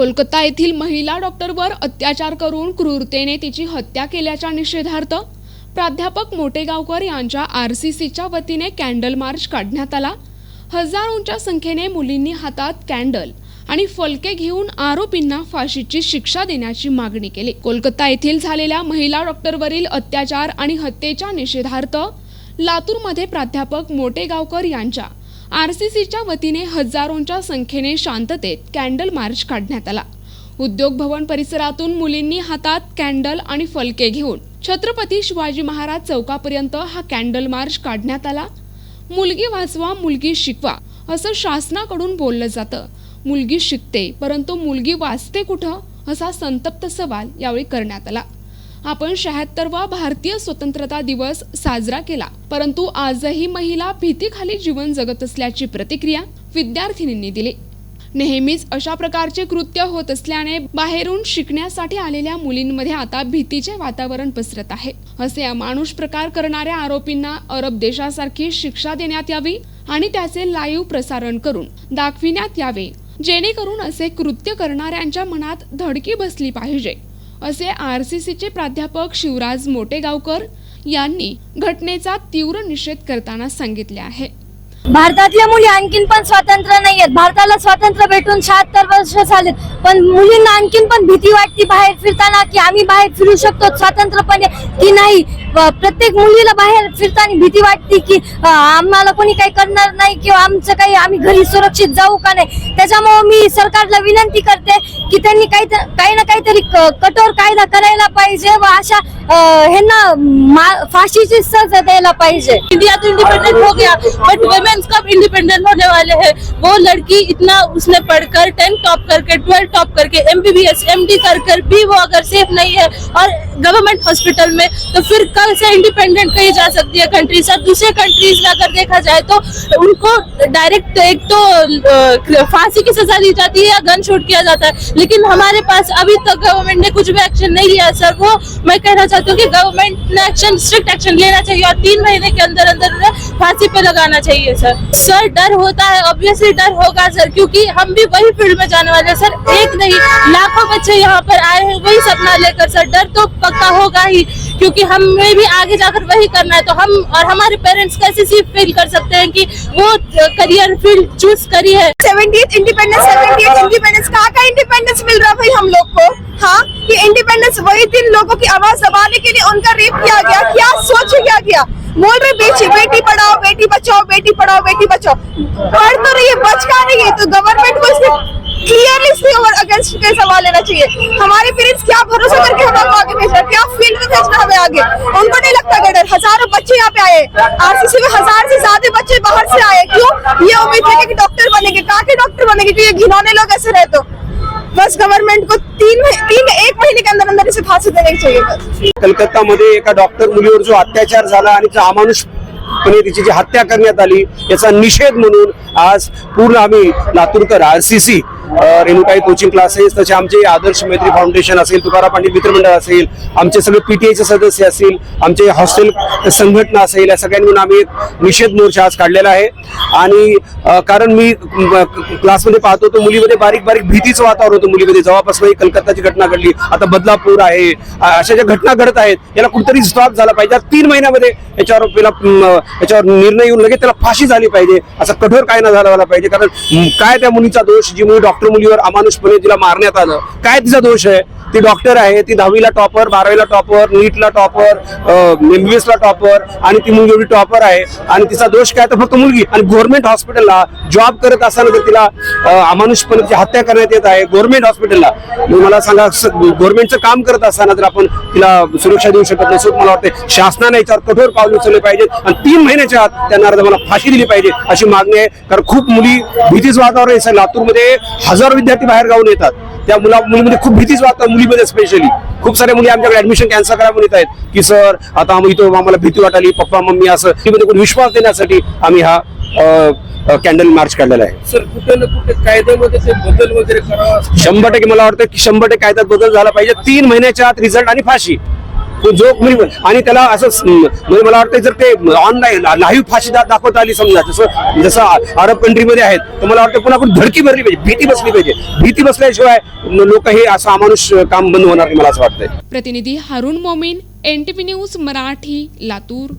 कोलकाता येथील महिला डॉक्टरवर अत्याचार करून क्रूरतेने तिची हत्या केल्याच्या निषेधार्थ प्राध्यापक मोटेगावकर यांच्या आर सी सीच्या वतीने कॅन्डल मार्च काढण्यात आला. हजारोंच्या संख्येने मुलींनी हातात कॅन्डल आणि फलके घेऊन आरोपींना फाशीची शिक्षा देण्याची मागणी केली. कोलकाता येथील झालेल्या महिला डॉक्टरवरील अत्याचार आणि हत्येच्या निषेधार्थ लातूरमध्ये प्राध्यापक मोटेगावकर यांच्या आर सी सीच्या वतीने हजारोंच्या संख्येने शांततेत कॅन्डल मार्च काढण्यात आला. उद्योग भवन परिसरातून मुलींनी हातात कॅन्डल आणि फलके घेऊन छत्रपती शिवाजी महाराज चौकापर्यंत हा कॅन्डल मार्च काढण्यात आला. मुलगी वाचवा मुलगी शिकवा असं शासनाकडून बोललं जातं. मुलगी शिकते परंतु मुलगी वाचते कुठं? असा संतप्त सवाल यावेळी करण्यात आला. आपण शहात्तरवा भारतीय स्वतंत्रता दिवस साजरा केला. परंतु आजही महिला भीतीखाली जीवन जगत असल्याची प्रतिक्रिया विद्यार्थिनींनी दिली. नेहमीच अशा प्रकारचे कृत्य होत असल्याने बाहेरून शिकण्यासाठी आलेल्या मुलींमध्ये आता भीतीचे वातावरण पसरत आहे. असे अमानुष प्रकार करणाऱ्या आरोपींना अरब देशासारखी शिक्षा देण्यात यावी आणि त्याचे लाईव्ह प्रसारण करून दाखविण्यात यावे जेणेकरून असे कृत्य करणाऱ्यांच्या मनात धडकी बसली पाहिजे. असे आर सी सीचे प्राध्यापक शिवराज मोटेगावकर यांनी घटनेचा तीव्र निषेध करताना सांगितले आहे. भारतातल्या मुली आणखीन पण स्वतंत्र नाहीयेत. भारताला स्वातंत्र्य भेटून शहात्तर वर्ष झालेत पण मुलींना आणखीन पण भीती वाटते बाहेर फिरताना की आम्ही बाहेर फिरू शकतो स्वातंत्र्यपणे की नाही? प्रत्येक मुलीला बाहेर फिरताना भीती वाटते की आम्हाला कोणी काही करणार नाही किंवा आमचं काही आम्ही घरी सुरक्षित जाऊ का नाही? त्याच्यामुळे मी सरकारला विनंती करते की त्यांनी काही काही ना काहीतरी क- कठोर कायदा करायला पाहिजे व अशा ह्यांना मा- फाशीची सजा द्यायला पाहिजे. इंडिया तो इंडिपेंडेंट हो गया बट वुमेन्स कब इंडिपेंडेंट होने वाले हैं। वो लड़की इतना उसने पढ़कर टेंथ टॉप करके ट्वेल्थ टॉप करके M B B S M D कर कर भी वो अगर सेफ नहीं है और गवर्नमेंट हॉस्पिटल में तो फिर कल से इंडिपेंडेंट कही जा सकती है कंट्री से। दूसरे कंट्रीज़ में अगर देखा जाए तो उनको डायरेक्ट एक तो फांसी की सजा दी जाती है या गन शूट किया जाता है। लेकिन हमारे पास अभी तक तो गवर्नमेंट ने कुछ भी एक्शन नहीं लिया सर वो मैं कहना चाहती हूँ कि गवर्नमेंट ने एक्शन स्ट्रिक्ट एक्शन लेना चाहिए और तीन महीने के अंदर अंदर उन्हें फांसी पे लगाना चाहिए सर सर डर होता है ऑब्वियसली डर होगा सर क्योंकि हम भी वही फ़ील्ड में जाने वाले हैं सर एक नहीं, लाखों बच्चे यहाँ पर आए हैं, वही सपना लेकर सर डर तो पक्का होगा ही, क्योंकि हमें भी आगे जाकर वही करना है। तो हम और हमारे पेरेंट्स कैसे सी फील कर सकते हैं कि वो करियर फ़ील्ड चूज़ करी है। इंडिपेंडेंस इंडिपेंडेंस इंडिपेंडेंस मिल रहा भाई हम लोग को? हाँ ये इंडिपेंडेंस वही दिन लोगों की आवाज़ दबाने के लिए उनका रेप किया गया। क्या सोच क्या किया बोल रहे बेटी बेटी पढ़ाओ, बेटी बचाओ, बेटी पढ़ाओ, बेटी बचाओ। पढ़ तो रही है, बच का रही है? तो गवर्नमेंट को इसके क्लियरली अगेंस्ट सवाल लेना चाहिए। हमारे पेरेंट्स क्या भरोसा करके हम लोग को आगे भेज रहे क्या फ़ील्ड में भेजना हमें आगे? उनको नहीं लगता हज़ारों बच्चे यहाँ पे आए। आरसीसी में हज़ार से ज़्यादा बच्चे बाहर से आए। क्यों? ये उम्मीद है कि डॉक्टर बनेंगे। कहाँ के डॉक्टर बनेंगे? घिनौने लोग ऐसे तो बस को तीन तीन एक महीने के अंदर अंदर इसे फांसी देने चाहिए। बस कलकत्तामध्ये एका डॉक्टर मुलीवर जो अत्याचार जो अमानुषपणे तिची जी हत्या करण्यात निषेध आज पूर्ण आम्ही Laturkar R C C Renukai coaching classes तसे आमचे आदर्श मैत्री फाउंडेशन असेल तुकाराम पांडित मित्रमंडळ असेल आमचे सगळे पीटीआयचे सदस्य असतील आमचे हॉस्टेल संघटना असेल या सगळ्यांनी आम्ही एक निषेध मोर्चा आज काढलेला आहे. आणि कारण मी क्लासमध्ये पाहतो तो मुलीमध्ये बारीक बारीक भीतीचं वातावरण होतं मुलीमध्ये. जवळपास ही कलकत्ताची घटना घडली आता बदलापूर आहे अशा ज्या घटना घडत आहेत याला कुठतरी स्टॉप झाला पाहिजे. तीन महिन्यामध्ये याच्यावर पहिला याच्यावर निर्णय येऊन लगेच त्याला फाशी झाली पाहिजे असा कठोर कायदा झाला पाहिजे. कारण काय त्या मुलीचा दोष जी मुली डॉक्टर मुलीवर अमानुषपणे तिला मारण्यात आलं. काय तिचा दोष आहे? ती डॉक्टर आहे ती दहावीला टॉपर बारावीला टॉपर नीटला टॉपर एमबीबीएस ला टॉपर आणि ती मुलगी एवढी टॉपर आहे. आणि तिचा दोष काय? तर फक्त मुलगी. आणि गव्हर्नमेंट हॉस्पिटलला जॉब करत असताना तर तिला अमानुषपणे हत्या करण्यात येत आहे गव्हर्नमेंट हॉस्पिटलला मला सांगा गव्हर्नमेंटचं काम करत असताना जर आपण तिला सुरक्षा देऊ शकत नसू मला वाटतं शासनाने याच्यावर कठोर पाऊल उचलले पाहिजेत आणि तीन महिन्याच्या आत त्यांना मला फाशी दिली पाहिजे अशी मागणी आहे. कारण खूप मुली भीतीच वातावरण आहे. लातूरमध्ये हजारो विद्यार्थी बाहेर गावून येतात. त्या मुला मुलीमध्ये खूप भीतीच वाटतं मुलीमध्ये स्पेशली खूप साऱ्या मुली आमच्याकडे ऍडमिशन कॅन्सल करा म्हणत आहेत की सर आता आम्ही इथं आम्हाला भीती वाटाली. पप्पा मम्मी असं मुलीमध्ये कोणी विश्वास देण्यासाठी आम्ही हा कॅन्डल मार्च काढलेला आहे. सर कुठे ना कुठे कायद्यामध्ये बदल वगैरे शंभर टक्के मला वाटतं की शंभर टक्के कायद्यात बदल झाला पाहिजे. तीन महिन्याच्या आत रिझल्ट आणि फाशी. जो म्हणजे आणि त्याला असं म्हणजे मला वाटतं जर ते ऑनलाईन लाईव्ह फाशी दाखवता आली समजा जसं जसं अरब कंट्रीमध्ये आहेत तर मला वाटतं पुन्हा आपण धडकी भरली पाहिजे भीती बसली पाहिजे. भीती बसल्याशिवाय लोक हे असं अमानुष काम बंद होणार मला असं वाटतंय. प्रतिनिधी हारुण मोमीन एनटीपी न्यूज मराठी लातूर.